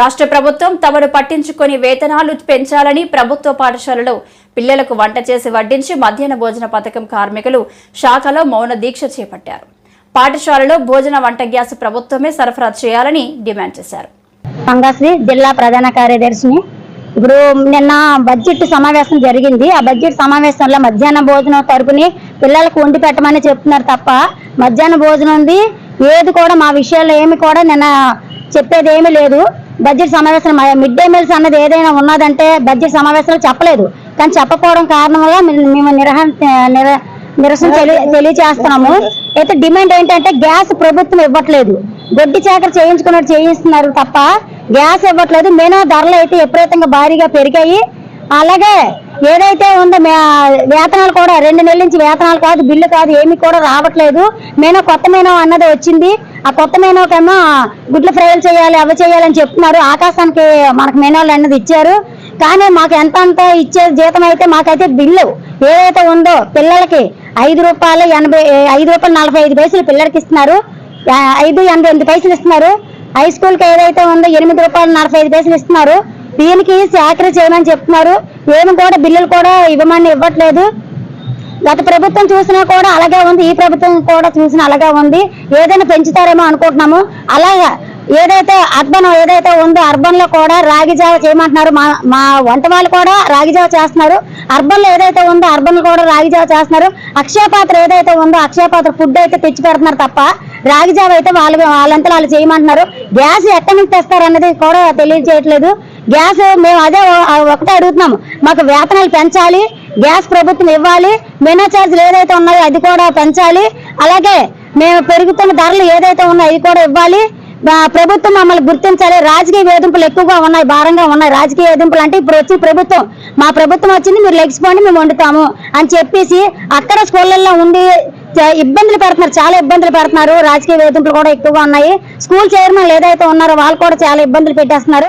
రాష్ట్ర ప్రభుత్వం తమను పట్టించుకొని వేతనాలు పెంచాలని ప్రభుత్వ పాఠశాలలో పిల్లలకు వంట చేసి వడ్డించి మధ్యాహ్న భోజన పథకం కార్మికులు శాఖలో మౌన దీక్ష చేపట్టారు. పాఠశాలలో భోజన వంట గ్యాస్ ప్రభుత్వమే సరఫరా చేయాలని డిమాండ్ చేశారు. పంగశ్రీ జిల్లా ప్రధాన కార్యదర్శిని ఇప్పుడు నిన్న బడ్జెట్ సమావేశం జరిగింది. ఆ బడ్జెట్ సమావేశంలో మధ్యాహ్న భోజనం తరపుని పిల్లలకు వండి పెట్టమని చెప్తున్నారు తప్ప మధ్యాహ్న భోజనం ఉంది ఏది కూడా మా విషయాల్లో ఏమి కూడా నిన్న చెప్పేది ఏమీ లేదు. బడ్జెట్ సమావేశం మిడ్ డే మీల్స్ అన్నది ఏదైనా ఉన్నదంటే బడ్జెట్ సమావేశంలో చెప్పలేదు. కానీ చెప్పకపోవడం కారణం వల్ల మేము- నిరహ నిరసన తెలి- తెలియజేస్తున్నాము. అయితే డిమాండ్ ఏంటంటే గ్యాస్ ప్రభుత్వం ఇవ్వట్లేదు. గొడ్డి చాకరి చేయించుకున్నట్టు చేయిస్తున్నారు తప్ప గ్యాస్ ఇవ్వట్లేదు. మెనూ ధరలు అయితే విపరీతంగా భారీగా పెరిగాయి. అలాగే ఏదైతే ఉందో మే- వేతనాలు కూడా రెండు నెలల నుంచి వేతనాలు కాదు బిల్లు కాదు ఏమి కూడా రావట్లేదు. మేనో కొత్త మేనో అన్నది వచ్చింది. ఆ కొత్త మేనోకేమో గుడ్లు ఫ్రైలు చేయాలి అవి చేయాలని చెప్తున్నారు. ఆకాశానికి మనకు మెనూలు అన్నది ఇచ్చారు. కానీ మాకు ఎంత అంత ఇచ్చే జీతం అయితే మాకైతే బిల్లు. ఏదైతే ఉందో పిల్లలకి ఐదు రూపాయలు ఎనభై ఐదు రూపాయలు నలభై ఐదు పైసలు పిల్లలకి ఇస్తున్నారు. ఐదు ఎనభై ఎనిమిది పైసలు ఇస్తున్నారు. హై స్కూల్కి ఏదైతే ఉందో ఎనిమిది రూపాయలు నలభై ఐదు పైసలు ఇస్తున్నారు. దీనికి సేకరి చేయమని చెప్తున్నారు. ఏమి కూడా బిల్లులు కూడా ఇవ్వమని ఇవ్వట్లేదు. గత ప్రభుత్వం చూసినా కూడా అలాగే ఉంది. ఈ ప్రభుత్వం కూడా చూసినా అలాగే ఉంది. ఏదైనా పెంచుతారేమో అనుకుంటున్నాము. అలాగా ఏదైతే అర్బన్ ఏదైతే ఉందో అర్బన్లో కూడా రాగి జావ చేయమంటున్నారు. మా మా వంట వాళ్ళు కూడా రాగి జావ చేస్తున్నారు. అర్బన్లో ఏదైతే ఉందో అర్బన్లో కూడా రాగి జావ చేస్తున్నారు. అక్షయపాత్ర ఏదైతే ఉందో అక్షయపాత్ర ఫుడ్ అయితే తెచ్చి పెడుతున్నారు తప్ప రాగి జావ అయితే వాళ్ళు వాళ్ళంతా వాళ్ళు చేయమంటున్నారు. గ్యాస్ ఎక్కడి నుంచి తెస్తారు అన్నది కూడా తెలియజేయట్లేదు. గ్యాస్ మేము అదే ఒకటే అడుగుతున్నాము. మాకు వేతనాలు పెంచాలి గ్యాస్ ప్రభుత్వం ఇవ్వాలి మెనా ఛార్జీలు ఏదైతే ఉన్నాయో అది కూడా పెంచాలి. అలాగే మేము పెరుగుతున్న ధరలు ఏదైతే ఉన్నాయో అది కూడా ఇవ్వాలి. ప్రభుత్వం మమ్మల్ని గుర్తించాలి. రాజకీయ వేధింపులు ఎక్కువగా ఉన్నాయి భారంగా ఉన్నాయి. రాజకీయ వేధింపులు అంటే ఇప్పుడు వచ్చి ప్రభుత్వం మా ప్రభుత్వం వచ్చింది మీరు లెగ్స్పోండి మేము వండుతాము అని చెప్పేసి అక్కడ స్కూళ్ళల్లో ఉండి ఇబ్బందులు పెడుతున్నారు. చాలా ఇబ్బందులు పెడుతున్నారు. రాజకీయ వేధింపులు కూడా ఎక్కువగా ఉన్నాయి. స్కూల్ చైర్మన్ ఏదైతే ఉన్నారో వాళ్ళు కూడా చాలా ఇబ్బందులు పెట్టేస్తున్నారు.